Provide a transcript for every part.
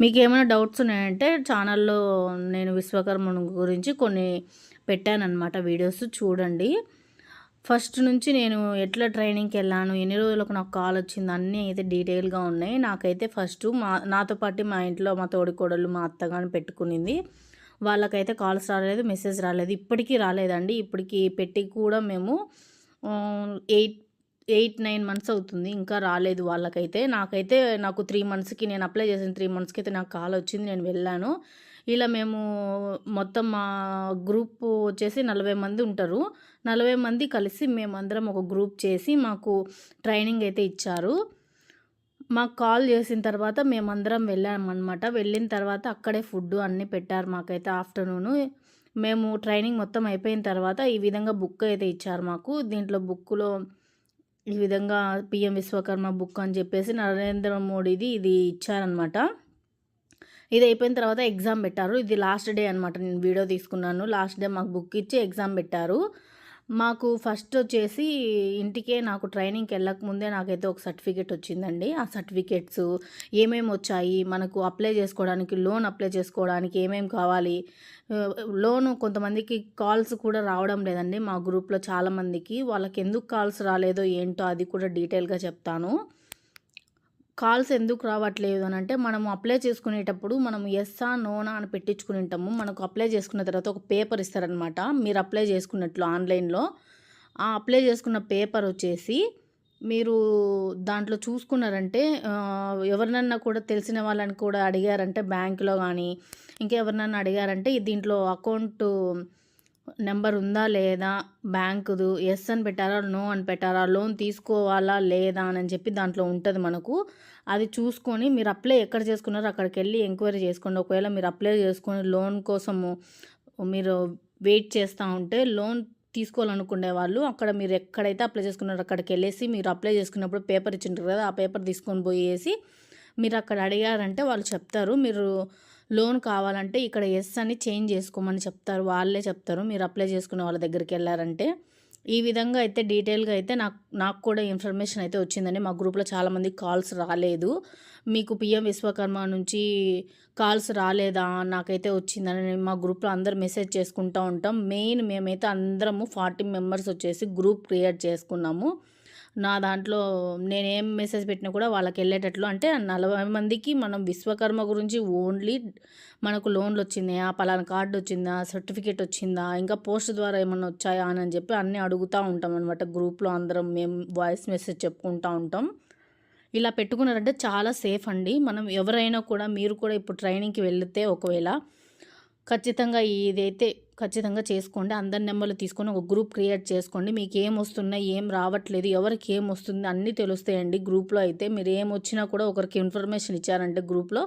మీకు ఏమైనా డౌట్స్ ఉన్నాయంటే ఛానల్లో నేను విశ్వకర్మ గురించి కొన్ని పెట్టానమాట వీడియోస్ చూడండి. ఫస్ట్ నుంచి నేను ఎట్లా ట్రైనింగ్కి వెళ్ళాను ఎన్ని రోజులకు నాకు కాల్ వచ్చింది అన్నీ అయితే డీటెయిల్గా ఉన్నాయి. నాకైతే ఫస్ట్ మా నాతో పాటు మా ఇంట్లో మా తోడికోడలు మా అత్తగాని పెట్టుకునింది. వాళ్ళకైతే కాల్స్ రాలేదు మెసేజ్ రాలేదు ఇప్పటికీ రాలేదండి. ఇప్పటికీ పెట్టి కూడా మేము ఎయిట్ ఎయిట్ నైన్ మంత్స్ అవుతుంది. ఇంకా రాలేదు వాళ్ళకైతే. నాకైతే నాకు త్రీ మంత్స్కి నేను అప్లై చేసిన త్రీ మంత్స్కి అయితే నాకు కాల్ వచ్చింది. నేను వెళ్ళాను. ఇలా మేము మొత్తం మా గ్రూప్ వచ్చేసి నలభై మంది ఉంటారు. నలభై మంది కలిసి మేమందరం ఒక గ్రూప్ చేసి మాకు ట్రైనింగ్ అయితే ఇచ్చారు. మాకు కాల్ చేసిన తర్వాత మేమందరం వెళ్ళామన్నమాట. వెళ్ళిన తర్వాత అక్కడే ఫుడ్ అన్నీ పెట్టారు మాకైతే ఆఫ్టర్నూను. మేము ట్రైనింగ్ మొత్తం అయిపోయిన తర్వాత ఈ విధంగా బుక్ అయితే ఇచ్చారు మాకు. దీంట్లో బుక్లో ఈ విధంగా పిఎం విశ్వకర్మ బుక్ అని చెప్పేసి నరేంద్ర మోడీది ఇది ఇచ్చారనమాట ఇది అయిపోయిన తర్వాత ఎగ్జామ్ పెట్టారు. ఇది లాస్ట్ డే అనమాట నేను వీడియో తీసుకున్నాను. లాస్ట్ డే మాకు బుక్ ఇచ్చి ఎగ్జామ్ పెట్టారు. మాకు ఫస్ట్ వచ్చేసి ఇంటికే నాకు ట్రైనింగ్కి వెళ్ళక ముందే నాకైతే ఒక సర్టిఫికేట్ వచ్చిందండి. ఆ సర్టిఫికేట్స్ ఏమేమి వచ్చాయి మనకు అప్లై చేసుకోవడానికి లోన్ అప్లై చేసుకోవడానికి ఏమేమి కావాలి లోన్ కొంతమందికి కాల్స్ కూడా రావడం లేదండి మా గ్రూప్లో చాలామందికి. వాళ్ళకి ఎందుకు కాల్స్ రాలేదో ఏంటో అది కూడా డీటెయిల్గా చెప్తాను. కాల్స్ ఎందుకు రావట్లేదు అని అంటే మనం అప్లై చేసుకునేటప్పుడు మనం ఎస్సా నోనా అని పెట్టించుకుని ఉంటాము. మనకు అప్లై చేసుకున్న తర్వాత ఒక పేపర్ ఇస్తారనమాట మీరు అప్లై చేసుకున్నట్లు ఆన్లైన్లో ఆ అప్లై చేసుకున్న పేపర్ వచ్చేసి మీరు దాంట్లో చూసుకున్నారంటే ఎవరినన్నా కూడా తెలిసిన వాళ్ళని కూడా అడిగారంటే బ్యాంకులో కానీ ఇంకా ఎవరినన్నా అడిగారంటే దీంట్లో అకౌంట్ నెంబర్ ఉందా లేదా? బ్యాంకుదు ఎస్ అని పెట్టారా? నో అని పెట్టారా? లోన్ తీసుకోవాలా లేదా అని చెప్పి దాంట్లో ఉంటుంది మనకు. అది చూసుకొని మీరు అప్లై ఎక్కడ చేసుకున్నారో అక్కడికి వెళ్ళి ఎంక్వైరీ చేసుకోండి. ఒకవేళ మీరు అప్లై చేసుకొని లోన్ కోసము మీరు వెయిట్ చేస్తూ ఉంటే లోన్ తీసుకోవాలనుకునే వాళ్ళు అక్కడ మీరు ఎక్కడైతే అప్లై చేసుకున్నారో అక్కడికి వెళ్ళేసి మీరు అప్లై చేసుకున్నప్పుడు పేపర్ ఇచ్చింటారు కదా ఆ పేపర్ తీసుకొని పోయేసి మీరు అక్కడ అడిగారంటే వాళ్ళు చెప్తారు. మీరు లోన్ కావాలంటే ఇక్కడ ఎస్ అని చేంజ్ చేసుకోమని చెప్తారు. వాళ్ళే చెప్తారు. మీరు అప్లై చేసుకునే వాళ్ళ దగ్గరికి వెళ్ళారంటే ఈ విధంగా అయితే డీటెయిల్గా అయితే నాకు నాకు కూడా ఇన్ఫర్మేషన్ అయితే వచ్చిందండి. మా గ్రూప్లో చాలామంది కాల్స్ రాలేదు. మీకు పిఎం విశ్వకర్మ నుంచి కాల్స్ రాలేదా? నాకైతే వచ్చిందని మా గ్రూప్లో అందరు మెసేజ్ చేసుకుంటూ ఉంటాం. మెయిన్ మేమైతే అందరము ఫార్టీ మెంబర్స్ వచ్చేసి గ్రూప్ క్రియేట్ చేసుకున్నాము. నా దాంట్లో నేనేం మెసేజ్ పెట్టినా కూడా వాళ్ళకి వెళ్ళేటట్లు అంటే నలభై మందికి మనం విశ్వకర్మ గురించి ఓన్లీ మనకు లోన్లు వచ్చినాయా పలానా కార్డు వచ్చిందా సర్టిఫికేట్ వచ్చిందా ఇంకా పోస్ట్ ద్వారా ఏమన్నా వచ్చాయా అని చెప్పి అన్నీ అడుగుతూ ఉంటాం అనమాట గ్రూప్లో అందరం మేము వాయిస్ మెసేజ్ చెప్పుకుంటూ ఉంటాం. ఇలా పెట్టుకున్నారంటే చాలా సేఫ్ అండి. మనం ఎవరైనా కూడా మీరు కూడా ఇప్పుడు ట్రైనింగ్కి వెళితే ఒకవేళ ఖచ్చితంగా ఇదైతే ఖచ్చితంగా చేసుకోండి. అందరి నెంబర్లు తీసుకొని ఒక గ్రూప్ క్రియేట్ చేసుకోండి. మీకు ఏం వస్తున్నాయి ఏం రావట్లేదు ఎవరికి ఏం వస్తుంది అన్నీ తెలుస్తాయండి గ్రూప్లో అయితే. మీరు ఏం వచ్చినా కూడా ఒకరికి ఇన్ఫర్మేషన్ ఇచ్చారంటే గ్రూప్లో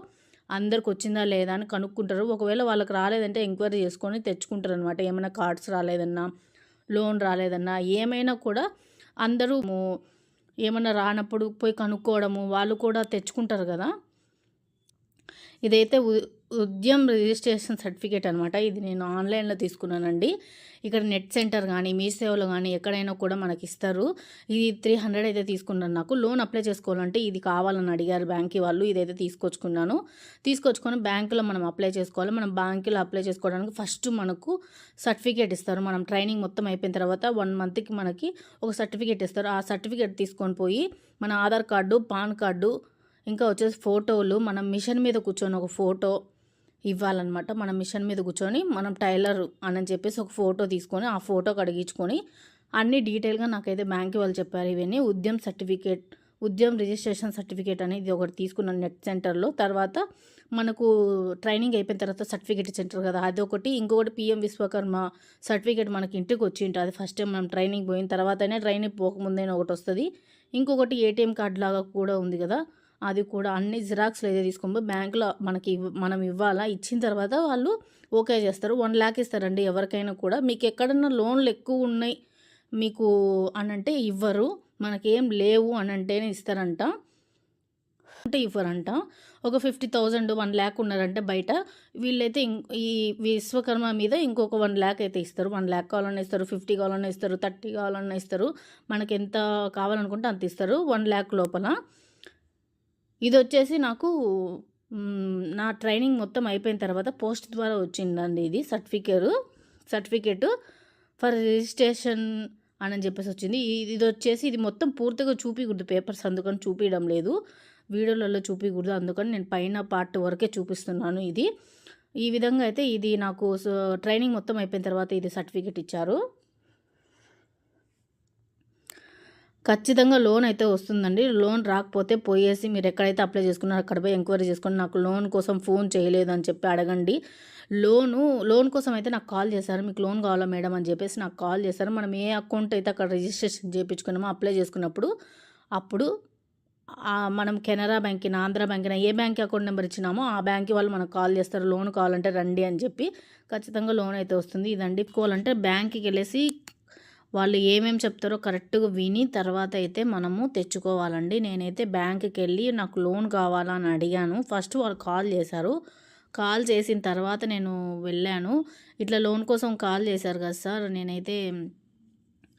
అందరికి వచ్చిందా లేదా అని కనుక్కుంటారు. ఒకవేళ వాళ్ళకి రాలేదంటే ఎంక్వైరీ చేసుకొని తెచ్చుకుంటారు అనమాట ఏమైనా కార్డ్స్ రాలేదన్నా లోన్ రాలేదన్నా ఏమైనా కూడా అందరూ ఏమైనా రానప్పుడు పోయి కనుక్కోవడము వాళ్ళు కూడా తెచ్చుకుంటారు కదా. ఇదైతే ఉద్యమ్ రిజిస్ట్రేషన్ సర్టిఫికేట్ అనమాట ఇది నేను ఆన్లైన్లో తీసుకున్నానండి. ఇక్కడ నెట్ సెంటర్ కానీ మీ సేవలు కానీ ఎక్కడైనా కూడా మనకి ఇస్తారు. ఇది త్రీ హండ్రెడ్ అయితే తీసుకున్నాను నాకు. లోన్ అప్లై చేసుకోవాలంటే ఇది కావాలని అడిగారు బ్యాంక్కి వాళ్ళు. ఇదైతే తీసుకొచ్చుకున్నాను. తీసుకొచ్చుకొని బ్యాంకులో మనం అప్లై చేసుకోవాలి. మనం బ్యాంకులో అప్లై చేసుకోవడానికి ఫస్ట్ మనకు సర్టిఫికేట్ ఇస్తారు. మనం ట్రైనింగ్ మొత్తం అయిపోయిన తర్వాత వన్ మంత్కి మనకి ఒక సర్టిఫికేట్ ఇస్తారు. ఆ సర్టిఫికేట్ తీసుకొని పోయి మన ఆధార్ కార్డు పాన్ కార్డు ఇంకా వచ్చేసి ఫోటోలు మనం మిషన్ మీద కూర్చొని ఒక ఫోటో ఇవ్వాలన్నమాట. మనం మిషన్ మీద కూర్చొని మనం టైలర్ అని చెప్పేసి ఒక ఫోటో తీసుకొని ఆ ఫోటో కడిగించుకొని అన్ని డీటెయిల్గా నాకైతే బ్యాంక్ వాళ్ళు చెప్పారు ఇవన్నీ. Udyam certificate Udyam registration certificate అనేది ఒకటి తీసుకున్నాను నెట్ సెంటర్లో. తర్వాత మనకు ట్రైనింగ్ అయిపోయిన తర్వాత సర్టిఫికేట్ సెంటర్ కదా అది ఒకటి ఇంకొకటి పిఎం విశ్వకర్మ సర్టిఫికేట్ మనకి ఇంటికి వచ్చి ఉంటుంది ఫస్ట్ టైం మనం ట్రైనింగ్ పోయిన తర్వాతనే ట్రైనింగ్ పోకముందైనా ఒకటి వస్తుంది. ఇంకొకటి ఏటీఎం కార్డు లాగా కూడా ఉంది కదా. అది కూడా అన్ని జిరాక్స్లు అయితే తీసుకొని బ్యాంకులో మనకి మనం ఇవ్వాలా? ఇచ్చిన తర్వాత వాళ్ళు ఓకే చేస్తారు. వన్ ల్యాక్ ఇస్తారండి ఎవరికైనా కూడా. మీకు ఎక్కడన్నా లోన్లు ఎక్కువ ఉన్నాయి మీకు అనంటే ఇవ్వరు. మనకేం లేవు అని అంటేనే ఇస్తారంట. అంటే ఇవ్వరంట. ఒక ఫిఫ్టీ థౌజండ్ వన్ ల్యాక్ ఉన్నారంటే బయట వీళ్ళైతే ఈ విశ్వకర్మ మీద ఇంకొక వన్ ల్యాక్ అయితే ఇస్తారు. వన్ ల్యాక్ కావాలన్నా ఇస్తారు ఫిఫ్టీ కావాలన్నా ఇస్తారు థర్టీ కావాలన్నా ఇస్తారు. మనకి ఎంత కావాలనుకుంటే అంత ఇస్తారు. వన్ ల్యాక్ లోపల. ఇది వచ్చేసి నాకు నా ట్రైనింగ్ మొత్తం అయిపోయిన తర్వాత పోస్ట్ ద్వారా వచ్చిందండి ఇది సర్టిఫికేట్ సర్టిఫికేట్ ఫర్ రిజిస్ట్రేషన్ అని చెప్పేసి వచ్చింది. ఇది వచ్చేసి ఇది మొత్తం పూర్తిగా చూపించకూడదు పేపర్స్ అందుకని చూపించడం లేదు. వీడియోలలో చూపించకూడదు అందుకని నేను పైన పార్ట్ వరకే చూపిస్తున్నాను ఇది. ఈ విధంగా అయితే ఇది నాకు ట్రైనింగ్ మొత్తం అయిపోయిన తర్వాత ఇది సర్టిఫికేట్ ఇచ్చారు. ఖచ్చితంగా లోన్ అయితే వస్తుందండి. లోన్ రాకపోతే పోయేసి మీరు ఎక్కడైతే అప్లై చేసుకున్నారో అక్కడ పోయి ఎంక్వైరీ చేసుకుని నాకు లోన్ కోసం ఫోన్ చేయలేదు అని చెప్పి అడగండి. లోను లోన్ కోసం అయితే నాకు కాల్ చేశారు. మీకు లోన్ కావాలా మేడం అని చెప్పేసి నాకు కాల్ చేశారు. మనం ఏ అకౌంట్ అయితే అక్కడ రిజిస్ట్రేషన్ చేయించుకున్నామో అప్లై చేసుకున్నప్పుడు అప్పుడు మనం కెనరా బ్యాంక్కి ఆంధ్ర బ్యాంక్కి ఏ బ్యాంక్ అకౌంట్ నెంబర్ ఇచ్చినామో ఆ బ్యాంక్ వాళ్ళు మనకు కాల్ చేస్తారు. లోన్ కావాలంటే రండి అని చెప్పి ఖచ్చితంగా లోన్ అయితే వస్తుంది. ఇదండి. కోవాలంటే బ్యాంక్కి వెళ్ళేసి వాళ్ళు ఏమేమి చెప్తారో కరెక్ట్గా విని తర్వాత అయితే మనము తెచ్చుకోవాలండి. నేనైతే బ్యాంక్కి వెళ్ళి నాకు లోన్ కావాలా అని అడిగాను. ఫస్ట్ వాళ్ళు కాల్ చేశారు. కాల్ చేసిన తర్వాత నేను వెళ్ళాను. ఇట్లా లోన్ కోసం కాల్ చేశారు కదా సార్ నేనైతే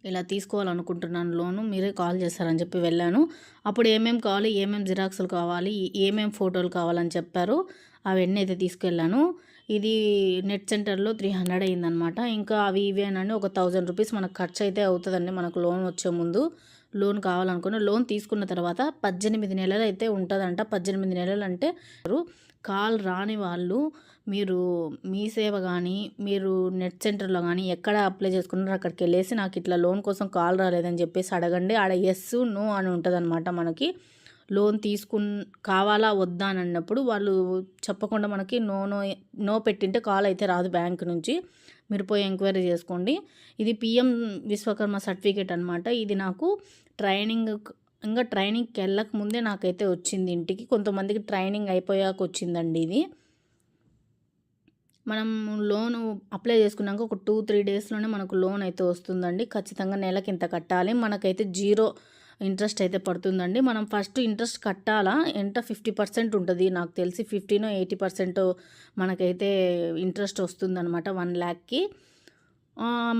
ఇలా తీసుకోవాలనుకుంటున్నాను లోను మీరే కాల్ చేస్తారని చెప్పి వెళ్ళాను. అప్పుడు ఏమేమి కావాలి ఏమేమి జిరాక్స్లు కావాలి ఏమేమి ఫోటోలు కావాలని చెప్పారు అవన్నీ అయితే తీసుకెళ్ళాను. ఇది నెట్ సెంటర్లో త్రీ హండ్రెడ్ అయిందనమాట ఇంకా అవి ఇవేనని ఒక థౌజండ్ రూపీస్ మనకు ఖర్చు అయితే అవుతుందండి మనకు లోన్ వచ్చే ముందు. లోన్ కావాలనుకున్న లోన్ తీసుకున్న తర్వాత పద్దెనిమిది నెలలు అయితే ఉంటుందంట. పద్దెనిమిది నెలలు అంటే కాల్ రాని వాళ్ళు మీరు మీ సేవ కానీ మీరు నెట్ సెంటర్లో కానీ ఎక్కడ అప్లై చేసుకున్నారో అక్కడికి వెళ్ళేసి నాకు ఇట్లా లోన్ కోసం కాల్ రాలేదని చెప్పేసి అడగండి. ఆడ ఎస్ నో అని ఉంటుంది మనకి. లోన్ తీసుకున్ కావాలా వద్దా అని అన్నప్పుడు వాళ్ళు చెప్పకుండా మనకి నో నో నో పెట్టింటే కాల్ అయితే రాదు బ్యాంక్ నుంచి. మీరు పోయి ఎంక్వైరీ చేసుకోండి. ఇది పిఎం విశ్వకర్మ సర్టిఫికేట్ అనమాట ఇది నాకు ట్రైనింగ్ ఇంకా ట్రైనింగ్కి వెళ్ళక ముందే నాకైతే వచ్చింది ఇంటికి. కొంతమందికి ట్రైనింగ్ అయిపోయాక వచ్చిందండి ఇది. మనం లోన్ అప్లై చేసుకున్నాక ఒక టూ త్రీ డేస్లోనే మనకు లోన్ అయితే వస్తుందండి. ఖచ్చితంగా నెలకి ఇంత కట్టాలి. మనకైతే జీరో ఇంట్రెస్ట్ అయితే పడుతుందండి. మనం ఫస్ట్ ఇంట్రెస్ట్ కట్టాలా? ఎంత ఫిఫ్టీ పర్సెంట్ ఉంటుంది? నాకు తెలిసి ఫిఫ్టీనో ఎయిటీ పర్సెంట్ మనకైతే ఇంట్రెస్ట్ వస్తుందన్నమాట వన్ ల్యాక్కి.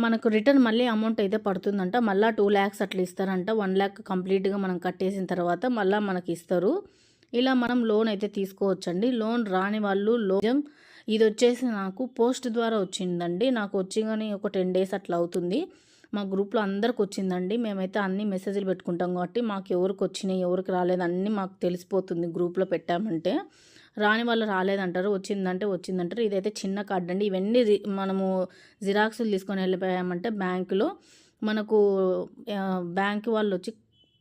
మనకు రిటర్న్ మళ్ళీ అమౌంట్ అయితే పడుతుందంట. మళ్ళీ టూ ల్యాక్స్ అట్లా ఇస్తారంట. వన్ ల్యాక్ కంప్లీట్గా మనం కట్టేసిన తర్వాత మళ్ళీ మనకి ఇస్తారు. ఇలా మనం లోన్ అయితే తీసుకోవచ్చండి. లోన్ రాని వాళ్ళు లోన్ ఇది వచ్చేసి నాకు పోస్ట్ ద్వారా వచ్చిందండి. నాకు వచ్చి కానీ ఒక టెన్ డేస్ అట్లా అవుతుంది. మా గ్రూప్లో అందరికి వచ్చిందండి. మేమైతే అన్ని మెసేజ్లు పెట్టుకుంటాం కాబట్టి మాకు ఎవరికి వచ్చినాయి ఎవరికి రాలేదు అన్నీ మాకు తెలిసిపోతుంది గ్రూప్లో పెట్టామంటే. రాని వాళ్ళు రాలేదంటారు వచ్చిందంటే వచ్చిందంటారు. ఇదైతే చిన్న కార్డ్ అండి. ఇవన్నీ మనము జిరాక్సులు తీసుకొని వెళ్ళిపోయామంటే బ్యాంకులో మనకు బ్యాంక్ వాళ్ళు వచ్చి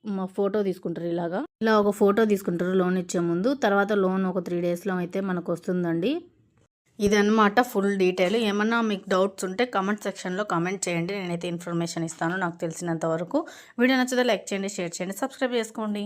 మా ఫోటో తీసుకుంటారు ఇలాగా. ఇలా ఒక ఫోటో తీసుకుంటారు లోన్ ఇచ్చే ముందు. తర్వాత లోన్ ఒక త్రీ డేస్లో అయితే మనకు వస్తుందండి. ఇదన్నమాట ఫుల్ డీటెయిల్. ఏమన్నా మీకు డౌట్స్ ఉంటే కమెంట్ సెక్షన్లో కమెంట్ చేయండి. నేనైతే ఇన్ఫర్మేషన్ ఇస్తాను. నాకు తెలిసినంత వరకు వీడియో నచ్చితే లైక్ చేయండి షేర్ చేయండి సబ్స్క్రైబ్ చేసుకోండి.